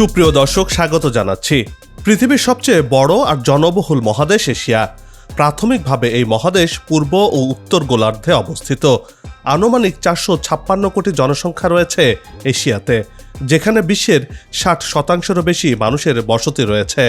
সুপ্রিয় দর্শক, স্বাগত জানাচ্ছি। পৃথিবীর সবচেয়ে বড় আর জনবহুল মহাদেশ এশিয়া। প্রাথমিকভাবে এই মহাদেশ পূর্ব ও উত্তর গোলার্ধে অবস্থিত। আনুমানিক চারশো ছাপ্পান্ন কোটি জনসংখ্যা রয়েছে এশিয়াতে। যেখানে বিশ্বের ষাট শতাংশেরও বেশি মানুষের বসতি রয়েছে।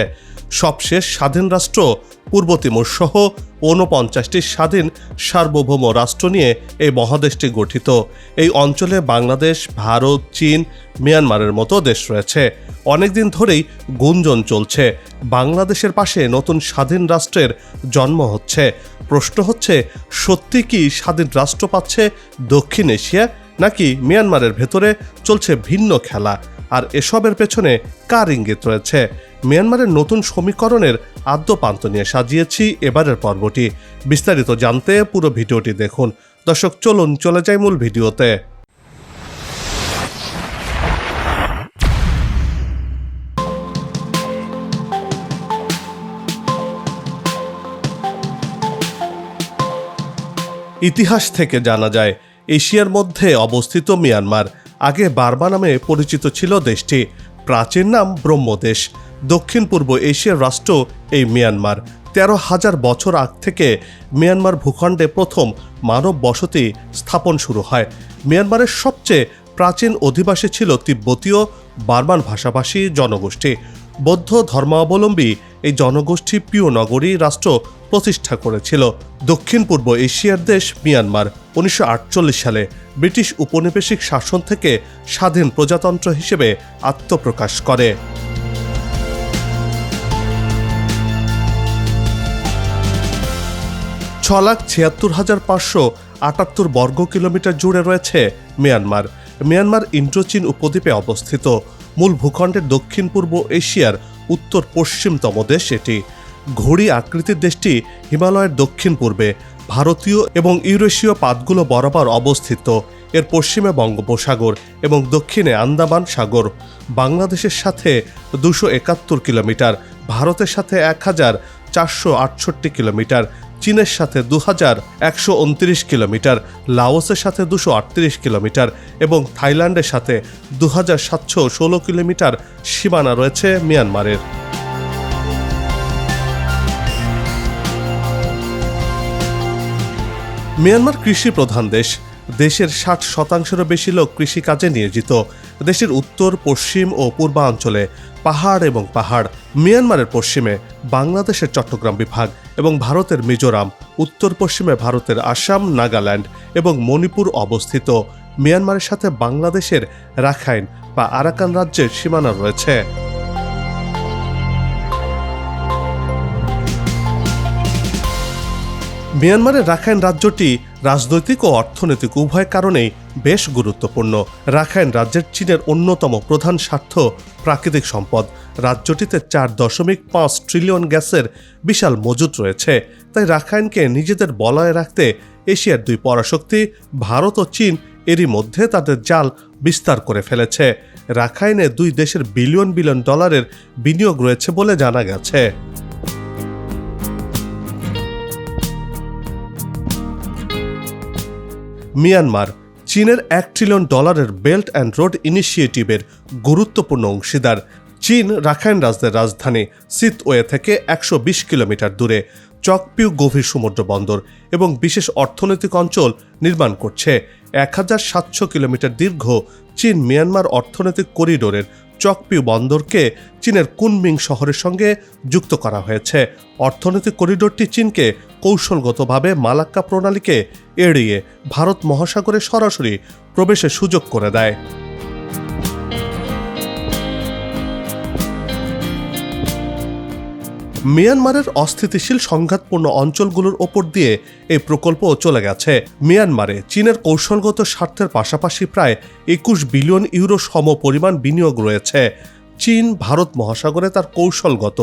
সবশেষ স্বাধীন রাষ্ট্র পূর্ব তিমুর সহ ঊনপঞ্চাশটি স্বাধীন সার্বভৌম রাষ্ট্র নিয়ে এই মহাদেশটি গঠিত। এই অঞ্চলে বাংলাদেশ, ভারত, চীন, মিয়ানমারের মতো দেশ রয়েছে। অনেকদিন ধরেই গুঞ্জন চলছে। বাংলাদেশের পাশে নতুন স্বাধীন রাষ্ট্রের জন্ম হচ্ছে। প্রশ্ন হচ্ছে, সত্যি কি স্বাধীন রাষ্ট্র পাচ্ছে দক্ষিণ এশিয়া নাকি মিয়ানমারের ভেতরে চলছে ভিন্ন খেলা? আর এসবের পেছনে কার ইঙ্গিত রয়েছে? মিয়ানমারের নতুন সমীকরণের আদ্যপান্ত নিয়ে সাজিয়েছি এবারের পর্বটি। বিস্তারিত জানতে পুরো ভিডিওটি দেখুন। দর্শক, চলুন, চলে যাই মূল ভিডিওতে। ইতিহাস থেকে জানা যায় এশিয়ার মধ্যে অবস্থিত মিয়ানমার, আগে বার্মা নামে পরিচিত ছিল দেশটি। প্রাচীন নাম ব্রহ্মদেশ। দক্ষিণ পূর্ব এশিয়ার রাষ্ট্র এই মিয়ানমার। তেরো হাজার বছর আগ থেকে মিয়ানমার ভূখণ্ডে প্রথম মানব বসতি স্থাপন শুরু হয়। মিয়ানমারের সবচেয়ে প্রাচীন অধিবাসী ছিল তিব্বতীয় বার্মান ভাষাভাষী জনগোষ্ঠী। বৌদ্ধ ধর্মাবলম্বী এই জনগোষ্ঠী প্রিয় নগরী রাষ্ট্র প্রতিষ্ঠা করেছিল দক্ষিণ পূর্ব এশিয়ার দেশ মিয়ানমার। উনিশশো আটচল্লিশ সালে ব্রিটিশ উপনিবেশিক শাসন থেকে স্বাধীন প্রজাতন্ত্র হিসেবে আত্মপ্রকাশ করে। ছ লাখ ছিয়াত্তর হাজার পাঁচশো আটাত্তর বর্গ কিলোমিটার জুড়ে রয়েছে মিয়ানমার। মিয়ানমার ইন্দ্রচীন উপদ্বীপে অবস্থিত। মূল ভূখণ্ডের দক্ষিণ পূর্ব এশিয়ার উত্তর পশ্চিমতম দেশ এটি। ঘড়ি আকৃতির দেশটি হিমালয়ের দক্ষিণ পূর্বে, ভারতীয় এবং ইউরেশীয় পাতগুলো বরাবর অবস্থিত। এর পশ্চিমে বঙ্গোপসাগর এবং দক্ষিণে আন্দামান সাগর। বাংলাদেশের সাথে দুশো একাত্তর কিলোমিটার, ভারতের সাথে এক হাজার চারশো আটষট্টি কিলোমিটার, চীনের সাথে দু হাজার একশো উনত্রিশ কিলোমিটার, লাওসের সাথে দুশো আটত্রিশ কিলোমিটার এবং থাইল্যান্ডের সাথে দু হাজার সাতশো ষোলো কিলোমিটার সীমানা রয়েছে মিয়ানমারের। মিয়ানমার কৃষি প্রধান দেশ, দেশের ষাট শতাংশেরও বেশি লোক কৃষিকাজে নিয়োজিত। দেশের উত্তর, পশ্চিম ও পূর্বাঞ্চলে পাহাড় এবং পাহাড়, মিয়ানমারের পশ্চিমে বাংলাদেশের চট্টগ্রাম বিভাগ এবং ভারতের মিজোরাম, উত্তর পশ্চিমে ভারতের আসাম, নাগাল্যান্ড এবং মণিপুর অবস্থিত। মিয়ানমারের সাথে বাংলাদেশের রাখাইন বা আরাকান রাজ্যের সীমানা রয়েছে। মিয়ানমারের রাখাইন রাজ্যটি রাজনৈতিক ও অর্থনৈতিক উভয় কারণেই বেশ গুরুত্বপূর্ণ। রাখাইন রাজ্যের চীনের অন্যতম প্রধান স্বার্থ প্রাকৃতিক সম্পদ। রাজ্যটিতে চার দশমিক পাঁচ ট্রিলিয়ন গ্যাসের বিশাল মজুদ রয়েছে। তাই রাখাইনকে নিজেদের বলয়ে রাখতে এশিয়ার দুই পরাশক্তি, ভারত ও চীন, এরই মধ্যে তাদের জাল বিস্তার করে ফেলেছে। রাখাইনে দুই দেশের বিলিয়ন বিলিয়ন ডলারের বিনিয়োগ রয়েছে বলে জানা গেছে। মিয়ানমার, চীনের এক ট্রিলিয়ন ডলারের বেল্ট অ্যান্ড রোড ইনিশিয়েটিভের গুরুত্বপূর্ণ অংশীদার। চীন রাখাইন রাজ্যের রাজধানী সিতওয়ে থেকে একশো বিশ কিলোমিটার দূরে চকপিউ গভীর সমুদ্র বন্দর এবং বিশেষ অর্থনৈতিক অঞ্চল নির্মাণ করছে। এক হাজার সাতশো কিলোমিটার দীর্ঘ চীন মিয়ানমার অর্থনৈতিক করিডোরের চকপিউ বন্দরকে চীনের কুনমিং শহরের সঙ্গে যুক্ত করা হয়েছে। অর্থনৈতিক করিডোরটি চীনকে কৌশলগতভাবে মালাক্কা প্রণালীকে এড়িয়ে ভারত মহাসাগরে সরাসরি প্রবেশের সুযোগ করে দেয়। মিয়ানমারের অস্থিতিশীল সংঘাতপূর্ণ অঞ্চলগুলোর ওপর দিয়ে এই প্রকল্প চলে গেছে। মিয়ানমারে চীনের কৌশলগত স্বার্থের পাশাপাশি প্রায় একুশ বিলিয়ন ইউরো সম পরিমাণ বিনিয়োগ রয়েছে। চীন, ভারত মহাসাগরে তার কৌশলগত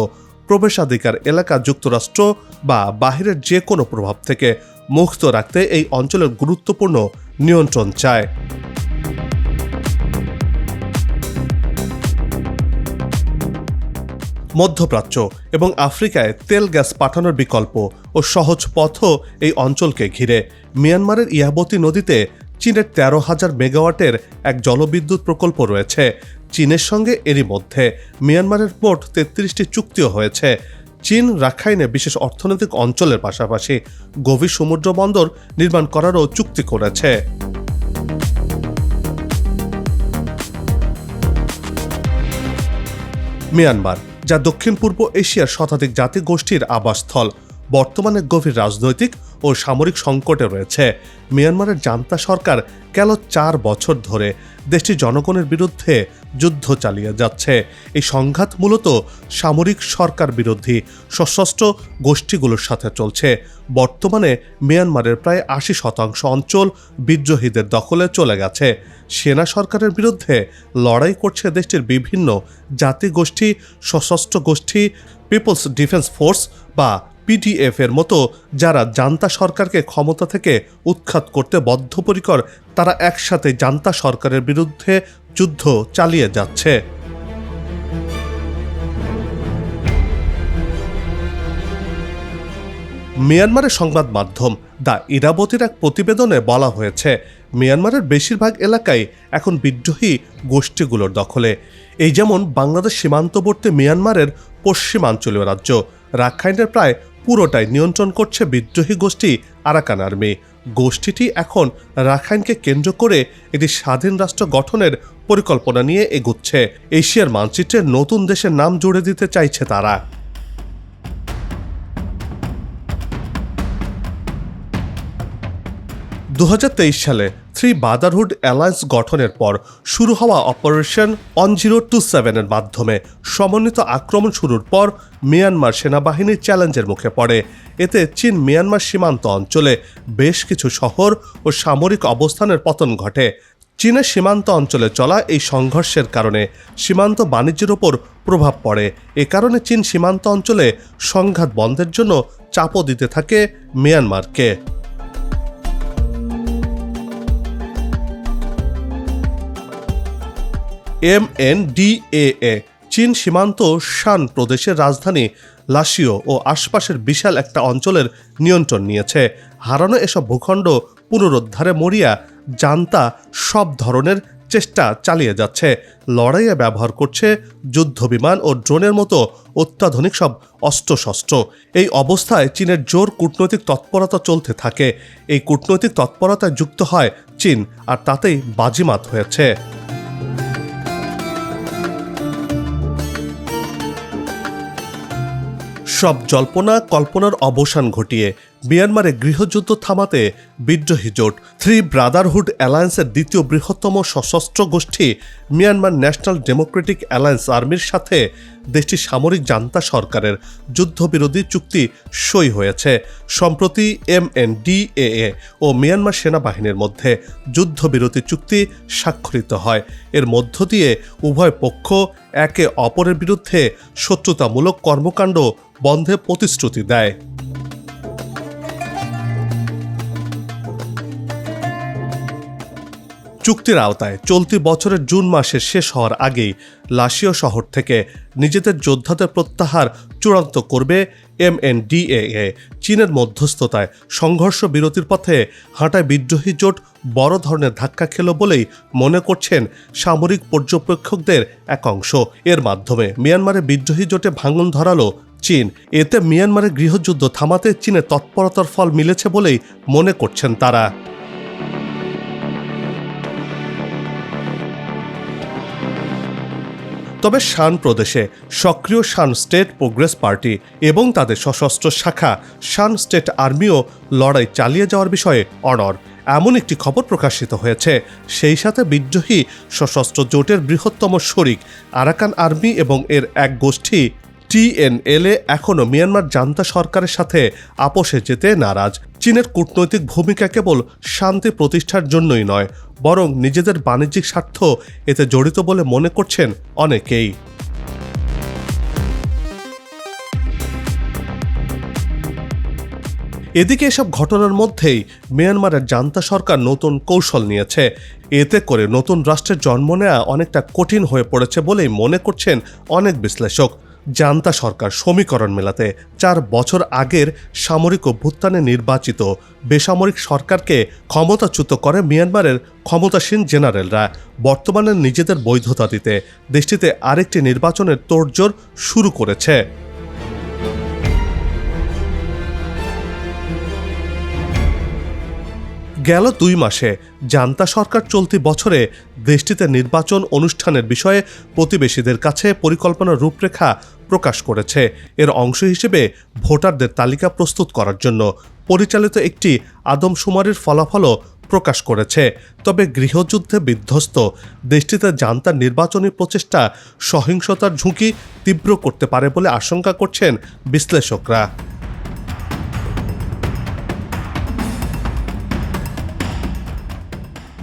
প্রবেশাধিকার এলাকা যুক্তরাষ্ট্র বা বাহিরের যে কোনো প্রভাব থেকে মুক্ত রাখতে এই অঞ্চলের গুরুত্বপূর্ণ নিয়ন্ত্রণ চায়। মধ্যপ্রাচ্য এবং আফ্রিকায় তেল গ্যাস পাঠানোর বিকল্প ও সহজ পথও এই অঞ্চলকে ঘিরে। মিয়ানমারের ইয়াবতী নদীতে চীনের তেরো হাজার মেগাওয়াটের এক জলবিদ্যুৎ প্রকল্প রয়েছে। চীনের সঙ্গে এরই মধ্যে মিয়ানমারের মোট তেত্রিশটি চুক্তিও হয়েছে। চীন রাখাইনে বিশেষ অর্থনৈতিক অঞ্চলের পাশাপাশি গভীর সমুদ্র বন্দর নির্মাণ করারও চুক্তি করেছে। মিয়ানমার যা দক্ষিণ পূর্ব এশিয়ার শতাধিক জাতিগোষ্ঠীর আবাসস্থল। বর্তমানে গভীর রাজনৈতিক ও সামরিক সংকটে রয়েছে। মিয়ানমারের জান্তা সরকার গেল চার বছর ধরে দেশটির জনগণের বিরুদ্ধে যুদ্ধ চালিয়ে যাচ্ছে। এই সংঘাত মূলত সামরিক সরকার বিরোধী সশস্ত্র গোষ্ঠীগুলোর সাথে চলছে। বর্তমানে মিয়ানমারের প্রায় আশি শতাংশ অঞ্চল বিদ্রোহীদের দখলে চলে গেছে। সেনা সরকারের বিরুদ্ধে লড়াই করছে দেশটির বিভিন্ন জাতিগোষ্ঠী, সশস্ত্র গোষ্ঠী, পিপলস ডিফেন্স ফোর্স বা পিডিএফ এর মতো যারা জান্তা সরকারকে ক্ষমতা থেকে উৎখাত করতে বদ্ধপরিকর, তারা একসাথে জান্তা সরকারের বিরুদ্ধে যুদ্ধ চালিয়ে যাচ্ছে। মিয়ানমারের সংবাদ মাধ্যম দ্য ইরাবতীর এক প্রতিবেদনে বলা হয়েছে, মিয়ানমারের বেশিরভাগ এলাকায় এখন বিদ্রোহী গোষ্ঠীগুলোর দখলে। এই যেমন বাংলাদেশ সীমান্তবর্তী মিয়ানমারের পশ্চিমাঞ্চলীয় রাজ্য, রাখাইনের প্রায় পুরোটাই নিয়ন্ত্রণ করছে বিদ্রোহী গোষ্ঠী আরাকান আর্মি। গোষ্ঠীটি এখন রাখাইনকে কেন্দ্র করে একটি স্বাধীন রাষ্ট্র গঠনের পরিকল্পনা নিয়ে এগুচ্ছে। এশিয়ার মানচিত্রে নতুন দেশের নাম জুড়ে দিতে চাইছে তারা। দু হাজার তেইশ সালে থ্রি ব্রাদারহুড অ্যালায়েন্স গঠনের পর শুরু হওয়া অপারেশন ওয়ান জিরো টু সেভেনের মাধ্যমে সমন্বিত আক্রমণ শুরুর পর মিয়ানমার সেনাবাহিনীর চ্যালেঞ্জের মুখে পড়ে। এতে চীন মিয়ানমার সীমান্ত অঞ্চলে বেশ কিছু শহর ও সামরিক অবস্থানের পতন ঘটে। চীনের সীমান্ত অঞ্চলে চলা এই সংঘর্ষের কারণে সীমান্ত বাণিজ্যের ওপর প্রভাব পড়ে। এ কারণে চীন সীমান্ত অঞ্চলে সংঘাত বন্ধের জন্য চাপও দিতে থাকে মিয়ানমারকে। এম এন ডিএএ চীন সীমান্ত শান প্রদেশের রাজধানী লাসিও ও আশপাশের বিশাল একটা অঞ্চলের নিয়ন্ত্রণ নিয়েছে। হারানো এসব ভূখণ্ড পুনরুদ্ধারে মরিয়া জান্তা সব ধরনের চেষ্টা চালিয়ে যাচ্ছে। লড়াইয়ে ব্যবহার করছে যুদ্ধবিমান ও ড্রোনের মতো অত্যাধুনিক সব অস্ত্রশস্ত্র। এই অবস্থায় চীনের জোর কূটনৈতিক তৎপরতা চলতে থাকে। এই কূটনৈতিক তৎপরতায় যুক্ত হয় চীন, আর তাতেই বাজিমাত হয়েছে। সব জল্পনা, কল্পনার অবসান ঘটিয়ে মিয়ানমারে গৃহযুদ্ধ থামাতে বিদ্রোহী জোট থ্রি ব্রাদারহুড অ্যালায়েন্সের দ্বিতীয় বৃহত্তম সশস্ত্র গোষ্ঠী মিয়ানমার ন্যাশনাল ডেমোক্রেটিক অ্যালায়েন্স আর্মির সাথে দেশটির সামরিক জান্তা সরকারের যুদ্ধবিরোধী চুক্তি সই হয়েছে। সম্প্রতি এম এন ও মিয়ানমার সেনাবাহিনীর মধ্যে যুদ্ধবিরতি চুক্তি স্বাক্ষরিত হয়। এর মধ্য দিয়ে উভয় পক্ষ একে অপরের বিরুদ্ধে শত্রুতামূলক কর্মকাণ্ড বন্ধে প্রতিশ্রুতি দেয়। চুক্তির আওতায় চলতি বছরের জুন মাসের শেষ হওয়ার আগেই লাসিও শহর থেকে নিজেদের যোদ্ধাদের প্রত্যাহার চূড়ান্ত করবে এমএনডিএএ চীনের মধ্যস্থতায় সংঘর্ষ বিরতির পথে হাঁটায় বিদ্রোহী জোট বড় ধরনের ধাক্কা খেল বলেই মনে করছেন সামরিক পর্যবেক্ষকদের এক অংশ। এর মাধ্যমে মিয়ানমারে বিদ্রোহী জোটে ভাঙন ধরালো চীন। এতে মিয়ানমারের গৃহযুদ্ধ থামাতে চীনের তৎপরতার ফল মিলেছে বলেই মনে করছেন তারা। তবে শান প্রদেশে সক্রিয় শান স্টেট প্রোগ্রেস পার্টি এবং তাদের সশস্ত্র শাখা, শান স্টেট আর্মিও লড়াই চালিয়ে যাওয়ার বিষয়ে অনর এমন একটি খবর প্রকাশিত হয়েছে, সেই সাথে বিদ্রোহী সশস্ত্র জোটের বৃহত্তম শরিক আরাকান আর্মি এবং এর এক গোষ্ঠী টিএনএলএ এখনও মিয়ানমার জান্তা সরকারের সাথে আপোষে যেতে নারাজ। চীনের কূটনৈতিক ভূমিকা কেবল শান্তি প্রতিষ্ঠার জন্যই নয়, বরং নিজেদের বাণিজ্যিক স্বার্থ এতে জড়িত বলে মনে করছেন অনেকেই। এদিকে এসব ঘটনার মধ্যেই মিয়ানমারের জান্তা সরকার নতুন কৌশল নিয়েছে। এতে করে নতুন রাষ্ট্রের জন্ম নেওয়া অনেকটা কঠিন হয়ে পড়েছে বলেই মনে করছেন অনেক বিশ্লেষক। জান্তা সরকার সমীকরণ মেলাতে চার বছর আগের সামরিক অভ্যুত্থানে নির্বাচিত বেসামরিক সরকারকে ক্ষমতাচ্যুত করে মিয়ানমারের ক্ষমতাসীন জেনারেলরা। বর্তমানে নিজেদের বৈধতা দিতে দেশটিতে আরেকটি নির্বাচনের তোড়জোড় শুরু করেছে। গেল দুই মাসে। জান্তা সরকার চলতি বছরে দেশটিতে নির্বাচন অনুষ্ঠানের বিষয়ে প্রতিবেশীদের কাছে পরিকল্পনার রূপরেখা প্রকাশ করেছে। এর অংশ হিসেবে ভোটারদের তালিকা প্রস্তুত করার জন্য পরিচালিত একটি আদমশুমারির ফলাফলও প্রকাশ করেছে। তবে গৃহযুদ্ধে বিধ্বস্ত, দেশটিতে জান্তার নির্বাচনী প্রচেষ্টা সহিংসতার ঝুঁকি তীব্র করতে পারে বলে আশঙ্কা করছেন বিশ্লেষকরা।